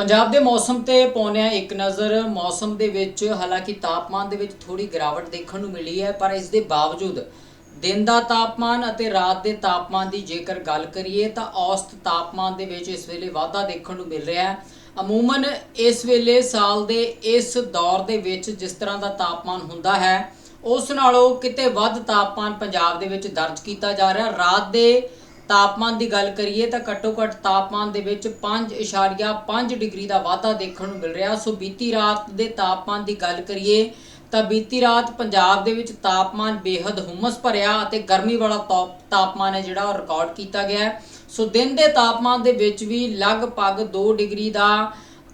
ਪੰਜਾਬ ਦੇ ਮੌਸਮ ਤੇ ਪਾਉਂਦੇ ਹਾਂ ਇੱਕ ਨਜ਼ਰ, ਮੌਸਮ ਦੇ ਵਿੱਚ ਹਾਲਾਂਕਿ ਤਾਪਮਾਨ ਦੇ ਵਿੱਚ ਥੋੜੀ ਗਿਰਾਵਟ ਦੇਖਣ ਨੂੰ ਮਿਲੀ ਹੈ, ਪਰ ਇਸ ਦੇ ਬਾਵਜੂਦ ਦਿਨ ਦਾ ਤਾਪਮਾਨ ਅਤੇ ਰਾਤ ਦੇ ਤਾਪਮਾਨ ਦੀ ਜੇਕਰ ਗੱਲ ਕਰੀਏ ਤਾਂ ਔਸਤ ਤਾਪਮਾਨ ਦੇ ਵਿੱਚ ਇਸ ਵੇਲੇ ਵਾਧਾ ਦੇਖਣ ਨੂੰ ਮਿਲ ਰਿਹਾ ਹੈ। ਅਮੂਮਨ ਇਸ ਵੇਲੇ ਸਾਲ ਦੇ ਇਸ ਦੌਰ ਦੇ ਵਿੱਚ ਜਿਸ ਤਰ੍ਹਾਂ ਦਾ ਤਾਪਮਾਨ ਹੁੰਦਾ ਹੈ, ਉਸ ਨਾਲੋਂ ਕਿਤੇ ਵੱਧ ਤਾਪਮਾਨ ਪੰਜਾਬ ਦੇ ਵਿੱਚ ਦਰਜ ਕੀਤਾ ਜਾ ਰਿਹਾ। ਰਾਤ ਦੇ ਤਾਪਮਾਨ ਦੀ ਗੱਲ ਕਰੀਏ ਤਾਂ ਘੱਟੋ ਘੱਟ ਤਾਪਮਾਨ ਦੇ ਵਿੱਚ 5.5 ਡਿਗਰੀ ਦਾ ਵਾਧਾ ਦੇਖਣ ਨੂੰ ਮਿਲ ਰਿਹਾ। ਸੋ ਬੀਤੀ ਰਾਤ ਦੇ ਤਾਪਮਾਨ ਦੀ ਗੱਲ ਕਰੀਏ ਤਾਂ ਬੀਤੀ ਰਾਤ ਪੰਜਾਬ ਦੇ ਵਿੱਚ ਤਾਪਮਾਨ ਬੇहद ਹੁਮਸ ਭਰਿਆ ਅਤੇ ਗਰਮੀ ਵਾਲਾ ਤਾਪ- ਤਾਪਮਾਨ ਹੈ ਜਿਹੜਾ ਉਹ ਰਿਕਾਰਡ ਕੀਤਾ ਗਿਆ ਸੋ ਦਿਨ ਦੇ ਤਾਪਮਾਨ ਦੇ ਵਿੱਚ ਵੀ ਲਗਭਗ 2 ਡਿਗਰੀ ਦਾ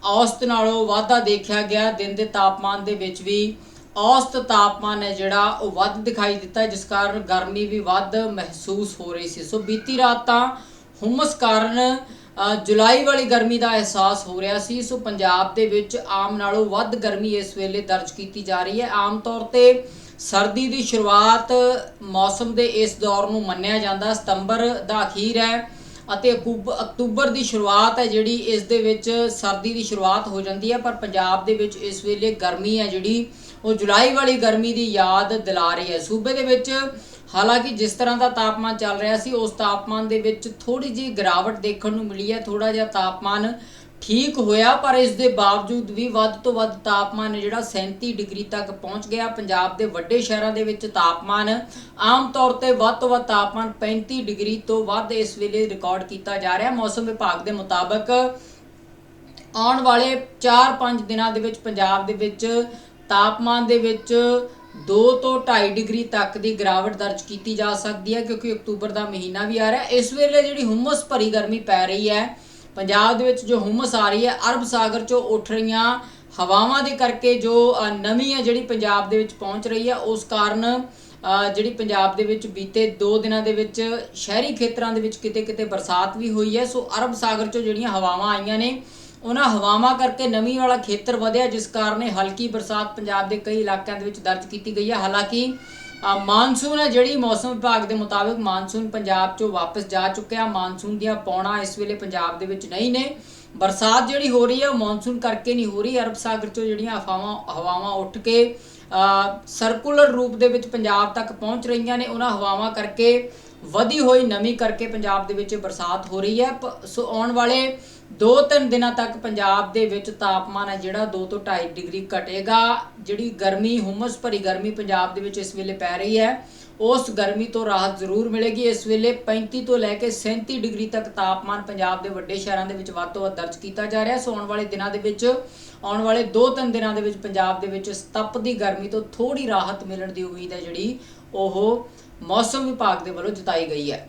ਔਸਤ ਨਾਲੋਂ ਵਾਧਾ ਦੇਖਿਆ ਗਿਆ। ਦਿਨ ਦੇ ਤਾਪਮਾਨ ਦੇ ਵਿੱਚ ਵੀ ਔਸਤ ਤਾਪਮਾਨ ਹੈ ਜਿਹੜਾ ਉਹ ਵੱਧ ਦਿਖਾਈ ਦਿੱਤਾ ਜਿਸ ਕਾਰਨ ਗਰਮੀ ਵੀ ਵੱਧ ਮਹਿਸੂਸ ਹੋ ਰਹੀ ਸੀ। ਸੋ ਬੀਤੀ ਰਾਤ ਤਾਂ ਹੁਮਸ ਕਾਰਨ ਜੁਲਾਈ ਵਾਲੀ ਗਰਮੀ ਦਾ ਅਹਿਸਾਸ ਹੋ ਰਿਹਾ ਸੀ। ਸੋ ਪੰਜਾਬ ਦੇ ਵਿੱਚ ਆਮ ਨਾਲੋਂ ਵੱਧ ਗਰਮੀ ਇਸ ਵੇਲੇ ਦਰਜ ਕੀਤੀ ਜਾ ਰਹੀ ਹੈ। ਆਮ ਤੌਰ ਤੇ ਸਰਦੀ ਦੀ ਸ਼ੁਰੂਆਤ ਮੌਸਮ ਦੇ ਇਸ ਦੌਰ ਨੂੰ ਮੰਨਿਆ ਜਾਂਦਾ। ਸਤੰਬਰ ਦਾ ਅਖੀਰ ਹੈ। ਅਤੇ ਅਕੂਬ- ਅਕਤੂਬਰ ਦੀ ਸ਼ੁਰੂਆਤ ਹੈ ਜਿਹੜੀ, ਇਸ ਦੇ ਵਿੱਚ ਸਰਦੀ ਦੀ ਸ਼ੁਰੂਆਤ ਹੋ ਜਾਂਦੀ ਹੈ, ਪਰ ਪੰਜਾਬ ਦੇ ਵਿੱਚ ਇਸ ਵੇਲੇ ਗਰਮੀ ਹੈ ਜਿਹੜੀ, ਉਹ ਜੁਲਾਈ ਵਾਲੀ ਗਰਮੀ ਦੀ ਯਾਦ ਦਿਲਾ ਰਹੀ ਹੈ। ਸੂਬੇ ਦੇ ਵਿੱਚ ਹਾਲਾਂਕਿ ਜਿਸ ਤਰ੍ਹਾਂ ਦਾ ਤਾਪਮਾਨ ਚੱਲ ਰਿਹਾ ਸੀ, ਉਸ ਤਾਪਮਾਨ ਦੇ ਵਿੱਚ ਥੋੜੀ ਜਿਹੀ ਗਿਰਾਵਟ ਦੇਖਣ ਨੂੰ ਮਿਲੀ ਹੈ। ਥੋੜਾ ਜਿਹਾ ਤਾਪਮਾਨ ਠੀਕ ਹੋਇਆ, ਪਰ ਇਸ ਦੇ ਬਾਵਜੂਦ ਵੀ ਵੱਧ ਤੋਂ ਵੱਧ ਤਾਪਮਾਨ ਜਿਹੜਾ 37 ਡਿਗਰੀ ਤੱਕ ਪਹੁੰਚ ਗਿਆ। ਪੰਜਾਬ ਦੇ ਵੱਡੇ ਸ਼ਹਿਰਾਂ ਦੇ ਵਿੱਚ ਤਾਪਮਾਨ ਆਮ ਤੌਰ ਤੇ ਵੱਧ ਤੋਂ ਵੱਧ ਤਾਪਮਾਨ 35 ਡਿਗਰੀ ਤੋਂ ਵੱਧ ਇਸ ਵੇਲੇ ਰਿਕਾਰਡ ਕੀਤਾ ਜਾ ਰਿਹਾ। ਮੌਸਮ ਵਿਭਾਗ ਦੇ ਮੁਤਾਬਕ ਆਉਣ ਵਾਲੇ 4-5 ਦਿਨਾਂ ਦੇ ਵਿੱਚ ਪੰਜਾਬ ਦੇ ਵਿੱਚ ਤਾਪਮਾਨ ਦੇ ਵਿੱਚ 2 ਤੋਂ 2.5 ਡਿਗਰੀ ਤੱਕ ਦੀ ਗਿਰਾਵਟ ਦਰਜ ਕੀਤੀ ਜਾ ਸਕਦੀ ਹੈ, ਕਿਉਂਕਿ ਅਕਤੂਬਰ ਦਾ ਮਹੀਨਾ ਵੀ ਆ ਰਿਹਾ। ਇਸ ਵੇਲੇ ਜਿਹੜੀ ਹੁਮਸ ਭਰੀ ਗਰਮੀ ਪੈ ਰਹੀ ਹੈ ਪੰਜਾਬ ਦੇ ਵਿੱਚ ਜੋ ਹੁਮਸ ਆ ਰਹੀ ਹੈ ਅਰਬ ਸਾਗਰ ਚੋਂ ਉੱਠ ਰਹੀਆਂ ਹਵਾਵਾਂ ਦੇ ਕਰਕੇ ਜੋ ਅ, ਨਮੀ ਹੈ ਜਿਹੜੀ ਪੰਜਾਬ ਦੇ ਵਿੱਚ ਪਹੁੰਚ ਰਹੀ ਹੈ ਉਸ ਕਾਰਨ ਜਿਹੜੀ ਪੰਜਾਬ ਦੇ ਵਿੱਚ ਬੀਤੇ 2 ਦਿਨਾਂ ਦੇ ਵਿੱਚ ਸ਼ਹਿਰੀ ਖੇਤਰਾਂ ਦੇ ਵਿੱਚ ਕਿਤੇ ਕਿਤੇ ਬਰਸਾਤ ਵੀ ਹੋਈ ਹੈ। ਸੋ ਅਰਬ ਸਾਗਰ ਚੋਂ ਜਿਹੜੀਆਂ ਹਵਾਵਾਂ ਆਈਆਂ ਨੇ ਉਹਨਾਂ ਹਵਾਵਾਂ ਕਰਕੇ ਨਮੀ ਵਾਲਾ ਖੇਤਰ ਵਧਿਆ ਜਿਸ ਕਾਰਨ ਹਲਕੀ ਬਰਸਾਤ ਪੰਜਾਬ ਦੇ ਕਈ ਇਲਾਕਿਆਂ ਦੇ ਵਿੱਚ ਦਰਜ ਕੀਤੀ ਗਈ ਹੈ। ਹਾਲਾਂਕਿ ਮਾਨਸੂਨ ਹੈ ਜਿਹੜੀ ਮੌਸਮ ਵਿਭਾਗ ਦੇ ਮੁਤਾਬਕ ਮਾਨਸੂਨ ਪੰਜਾਬ ਚੋਂ ਵਾਪਸ ਜਾ ਚੁੱਕਿਆ। ਮਾਨਸੂਨ ਦੀਆਂ ਪੌਣਾ ਇਸ ਵੇਲੇ ਪੰਜਾਬ ਦੇ ਵਿੱਚ ਨਹੀਂ ਨੇ। ਬਰਸਾਤ ਜਿਹੜੀ ਹੋ ਰਹੀ ਹੈ, ਉਹ ਮਾਨਸੂਨ ਕਰਕੇ ਨਹੀਂ ਹੋ ਰਹੀ। ਅਰਬ ਸਾਗਰ ਚੋਂ ਜਿਹੜੀਆਂ ਹਵਾਵਾਂ ਹਵਾਵਾਂ ਉੱਠ ਕੇ ਸਰਕੂਲਰ ਰੂਪ ਦੇ ਵਿੱਚ ਪੰਜਾਬ ਤੱਕ ਪਹੁੰਚ ਰਹੀਆਂ ਨੇ। ਉਹਨਾਂ ਹਵਾਵਾਂ ਕਰਕੇ ਵਧੀ ਹੋਈ ਨਮੀ ਕਰਕੇ ਪੰਜਾਬ ਦੇ ਵਿੱਚ ਬਰਸਾਤ ਹੋ ਰਹੀ ਹੈ। ਪ- ਸੋ ਆਉਣ ਵਾਲੇ 2-3 ਦਿਨਾਂ ਤੱਕ ਪੰਜਾਬ ਦੇ ਵਿੱਚ ਤਾਪਮਾਨ ਹੈ ਜਿਹੜਾ 2 ਤੋਂ 2.5 ਡਿਗਰੀ ਘਟੇਗਾ। ਜਿਹੜੀ ਗਰਮੀ, ਹੁਮਸ ਭਰੀ ਗਰਮੀ ਪੰਜਾਬ ਦੇ ਵਿੱਚ ਇਸ ਵੇਲੇ ਪੈ ਰਹੀ ਹੈ। ਉਸ ਗਰਮੀ ਤੋਂ ਰਾਹਤ ਜ਼ਰੂਰ ਮਿਲੇਗੀ। ਇਸ ਵੇਲੇ 35 ਤੋਂ ਲੈ ਕੇ 37 ਡਿਗਰੀ ਤੱਕ ਤਾਪਮਾਨ ਪੰਜਾਬ ਦੇ ਵੱਡੇ ਸ਼ਹਿਰਾਂ ਦੇ ਵਿੱਚ ਵੱਧ ਤੋਂ ਵੱਧ ਦਰਜ ਕੀਤਾ ਜਾ ਰਿਹਾ। ਸੋ ਆਉਣ ਵਾਲੇ ਦਿਨਾਂ ਦੇ ਵਿੱਚ, ਆਉਣ ਵਾਲੇ 2-3 ਦਿਨਾਂ ਦੇ ਵਿੱਚ ਪੰਜਾਬ ਦੇ ਵਿੱਚ ਤਪਦੀ ਗਰਮੀ ਤੋਂ ਥੋੜੀ ਰਾਹਤ ਮਿਲਣ ਦੀ ਉਮੀਦ ਹੈ ਜਿਹੜੀ ਉਹ ਮੌਸਮ ਵਿਭਾਗ ਦੇ ਵੱਲੋਂ ਜਤਾਈ ਗਈ ਹੈ।